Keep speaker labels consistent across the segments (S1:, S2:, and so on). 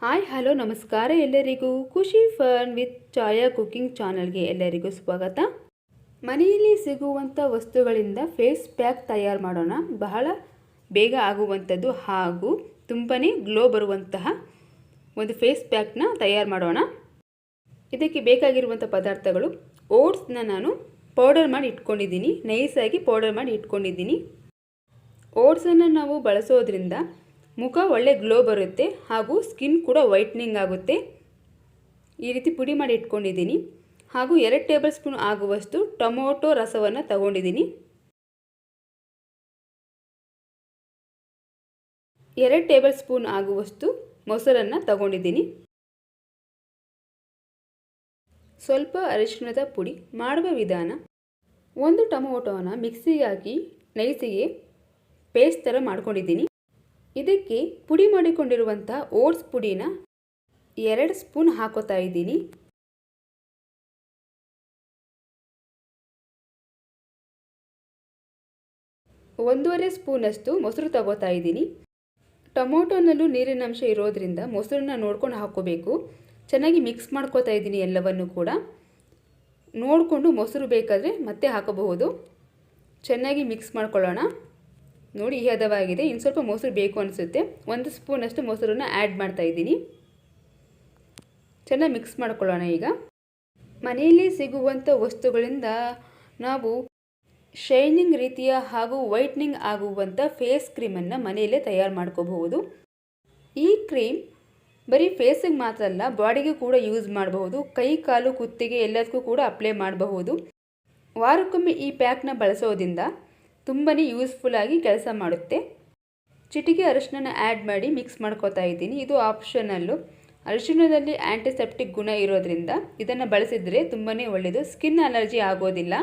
S1: Hi, hello, ನಮಸ್ಕಾರ ಎಲ್ಲರಿಗೂ. ಖುಷಿ ಫನ್ ವಿತ್ ಚಾಯಾ ಕುಕಿಂಗ್ ಚಾನಲ್ಗೆ ಎಲ್ಲರಿಗೂ ಸ್ವಾಗತ. ಮನೆಯಲ್ಲಿ ಸಿಗುವಂಥ ವಸ್ತುಗಳಿಂದ ಫೇಸ್ ಪ್ಯಾಕ್ ತಯಾರು ಮಾಡೋಣ. ಬಹಳ ಬೇಗ ಆಗುವಂಥದ್ದು ಹಾಗೂ ತುಂಬಾ ಗ್ಲೋ ಬರುವಂತಹ ಒಂದು ಫೇಸ್ ಪ್ಯಾಕ್ನ ತಯಾರು ಮಾಡೋಣ. ಇದಕ್ಕೆ ಬೇಕಾಗಿರುವಂಥ ಪದಾರ್ಥಗಳು. ಓಟ್ಸ್ನ ನಾನು ಪೌಡರ್ ಮಾಡಿ ಇಟ್ಕೊಂಡಿದ್ದೀನಿ. ನೈಸಾಗಿ ಪೌಡರ್ ಮಾಡಿ ಇಟ್ಕೊಂಡಿದ್ದೀನಿ. ಓಟ್ಸನ್ನು ನಾವು ಬಳಸೋದ್ರಿಂದ ಮುಖ ಒಳ್ಳೆ ಗ್ಲೋ ಬರುತ್ತೆ ಹಾಗೂ ಸ್ಕಿನ್ ಕೂಡ ವೈಟ್ನಿಂಗ್ ಆಗುತ್ತೆ. ಈ ರೀತಿ ಪುಡಿ ಮಾಡಿ ಇಟ್ಕೊಂಡಿದ್ದೀನಿ. ಹಾಗೂ ಎರಡು ಟೇಬಲ್ ಸ್ಪೂನ್ ಆಗುವಷ್ಟು ಟೊಮೊಟೊ ರಸವನ್ನು ತಗೊಂಡಿದ್ದೀನಿ. ಎರಡು ಟೇಬಲ್ ಸ್ಪೂನ್ ಆಗುವಷ್ಟು ಮೊಸರನ್ನು ತಗೊಂಡಿದ್ದೀನಿ. ಸ್ವಲ್ಪ ಅರಿಶಿಣದ ಪುಡಿ ಮಾಡುವ ವಿಧಾನ, ಒಂದು ಟೊಮೊಟೊನ ಮಿಕ್ಸಿಗೆ ಹಾಕಿ ನೈಸಿಗೆ ಪೇಸ್ಟ್ ಥರ ಮಾಡ್ಕೊಂಡಿದ್ದೀನಿ. ಇದಕ್ಕೆ ಪುಡಿ ಮಾಡಿಕೊಂಡಿರುವಂಥ ಓಟ್ಸ್ ಪುಡಿನ ಎರಡು ಸ್ಪೂನ್ ಹಾಕೋತಾ ಇದ್ದೀನಿ. ಒಂದೂವರೆ ಸ್ಪೂನಷ್ಟು ಮೊಸರು ತಗೋತಾ ಇದ್ದೀನಿ. ಟೊಮೊಟೊನಲ್ಲೂ ನೀರಿನಂಶ ಇರೋದ್ರಿಂದ ಮೊಸರನ್ನ ನೋಡ್ಕೊಂಡು ಹಾಕೋಬೇಕು ಚೆನ್ನಾಗಿ ಮಿಕ್ಸ್ ಮಾಡ್ಕೋತಾ ಇದ್ದೀನಿ ಎಲ್ಲವನ್ನು ಕೂಡ. ನೋಡಿಕೊಂಡು ಮೊಸರು ಬೇಕಾದರೆ ಮತ್ತೆ ಹಾಕಬಹುದು. ಚೆನ್ನಾಗಿ ಮಿಕ್ಸ್ ಮಾಡ್ಕೊಳ್ಳೋಣ. ನೋಡಿ ಈ ಹದವಾಗಿದೆ ಇನ್ನು ಸ್ವಲ್ಪ ಮೊಸರು ಬೇಕು ಅನಿಸುತ್ತೆ. ಒಂದು ಸ್ಪೂನಷ್ಟು ಮೊಸರನ್ನು ಆ್ಯಡ್ ಮಾಡ್ತಾ ಇದ್ದೀನಿ. ಚೆನ್ನಾಗಿ ಮಿಕ್ಸ್ ಮಾಡ್ಕೊಳ್ಳೋಣ ಈಗ. ಮನೆಯಲ್ಲಿ ಸಿಗುವಂಥ ವಸ್ತುಗಳಿಂದ ನಾವು ಶೈನಿಂಗ್ ರೀತಿಯ ಹಾಗೂ ವೈಟ್ನಿಂಗ್ ಆಗುವಂಥ ಫೇಸ್ ಕ್ರೀಮನ್ನು ಮನೆಯಲ್ಲೇ ತಯಾರು ಮಾಡ್ಕೋಬಹುದು. ಈ ಕ್ರೀಮ್ ಬರೀ ಫೇಸಿಗೆ ಮಾತ್ರ ಅಲ್ಲ ಬಾಡಿಗೆ ಕೂಡ ಯೂಸ್ ಮಾಡಬಹುದು. ಕೈ, ಕಾಲು, ಕುತ್ತಿಗೆ ಎಲ್ಲದಕ್ಕೂ ಕೂಡ ಅಪ್ಲೈ ಮಾಡಬಹುದು. ವಾರಕ್ಕೊಮ್ಮೆ ಈ ಪ್ಯಾಕ್ನ ಬಳಸೋದ್ರಿಂದ ತುಂಬಾ ಯೂಸ್ಫುಲ್ ಆಗಿ ಕೆಲಸ ಮಾಡುತ್ತೆ. ಚಿಟಿಕೆ ಅರಿಶಿನ ಆ್ಯಡ್ ಮಾಡಿ ಮಿಕ್ಸ್ ಮಾಡ್ಕೋತಾ ಇದ್ದೀನಿ. ಇದು ಆಪ್ಷನಲ್ಲು ಅರಿಶಿನದಲ್ಲಿ ಆ್ಯಂಟಿಸೆಪ್ಟಿಕ್ ಗುಣ ಇರೋದ್ರಿಂದ ಇದನ್ನು ಬಳಸಿದರೆ ತುಂಬಾ ಒಳ್ಳೆಯದು ಸ್ಕಿನ್ ಅಲರ್ಜಿ ಆಗೋದಿಲ್ಲ.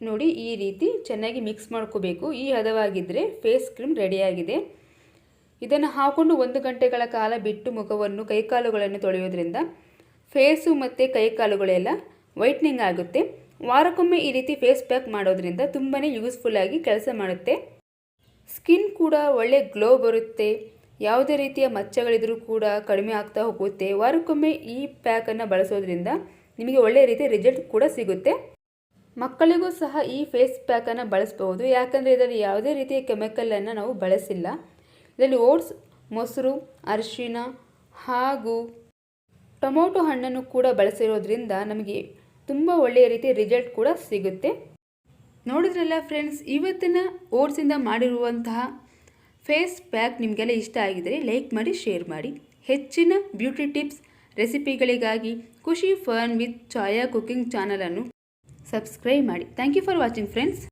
S1: ನೋಡಿ, ಈ ರೀತಿ ಚೆನ್ನಾಗಿ ಮಿಕ್ಸ್ ಮಾಡ್ಕೋಬೇಕು. ಈ ಹದವಾಗಿದ್ದರೆ ಫೇಸ್ ಕ್ರೀಮ್ ರೆಡಿಯಾಗಿದೆ ಇದನ್ನು ಹಾಕೊಂಡು ಒಂದು ಗಂಟೆಗಳ ಕಾಲ ಬಿಟ್ಟು ಮುಖವನ್ನು ಕೈಕಾಲುಗಳನ್ನು ತೊಳೆಯೋದ್ರಿಂದ ಫೇಸು ಮತ್ತು ಕೈಕಾಲುಗಳೆಲ್ಲ ವೈಟ್ನಿಂಗ್ ಆಗುತ್ತೆ. ವಾರಕ್ಕೊಮ್ಮೆ ಈ ರೀತಿ ಫೇಸ್ ಪ್ಯಾಕ್ ಮಾಡೋದ್ರಿಂದ ತುಂಬಾ ಯೂಸ್ಫುಲ್ಲಾಗಿ ಕೆಲಸ ಮಾಡುತ್ತೆ. ಸ್ಕಿನ್ ಕೂಡ ಒಳ್ಳೆ ಗ್ಲೋ ಬರುತ್ತೆ. ಯಾವುದೇ ರೀತಿಯ ಮಚ್ಚಗಳಿದ್ರೂ ಕೂಡ ಕಡಿಮೆ ಆಗ್ತಾ ಹೋಗುತ್ತೆ. ವಾರಕ್ಕೊಮ್ಮೆ ಈ ಪ್ಯಾಕನ್ನು ಬಳಸೋದ್ರಿಂದ ನಿಮಗೆ ಒಳ್ಳೆಯ ರೀತಿಯ ರಿಸಲ್ಟ್ ಕೂಡ ಸಿಗುತ್ತೆ. ಮಕ್ಕಳಿಗೂ ಸಹ ಈ ಫೇಸ್ ಪ್ಯಾಕನ್ನು ಬಳಸಬಹುದು. ಯಾಕಂದರೆ ಇದರಲ್ಲಿ ಯಾವುದೇ ರೀತಿಯ ಕೆಮಿಕಲನ್ನು ನಾವು ಬಳಸಿಲ್ಲ. ಇದರಲ್ಲಿ ಓಟ್ಸ್ ಮೊಸರು ಅರಿಶಿನ ಹಾಗೂ ಟೊಮೊಟೊ ಹಣ್ಣನ್ನು ಕೂಡ ಬಳಸಿರೋದ್ರಿಂದ ನಮಗೆ ತುಂಬ ಒಳ್ಳೆಯ ರೀತಿ ರಿಸಲ್ಟ್ ಕೂಡ ಸಿಗುತ್ತೆ. ನೋಡಿದ್ರಲ್ಲ ಫ್ರೆಂಡ್ಸ್ ಇವತ್ತಿನ ಓಟ್ಸಿಂದ ಮಾಡಿರುವಂತಹ ಫೇಸ್ ಪ್ಯಾಕ್ ನಿಮಗೆಲ್ಲ ಇಷ್ಟ ಆಗಿದರೆ ಲೈಕ್ ಮಾಡಿ ಶೇರ್ ಮಾಡಿ. ಹೆಚ್ಚಿನ beauty tips ರೆಸಿಪಿಗಳಿಗಾಗಿ Khushi fun with Chaya cooking ಚಾನಲನ್ನು ಸಬ್ಸ್ಕ್ರೈಬ್ ಮಾಡಿ. Thank you for watching friends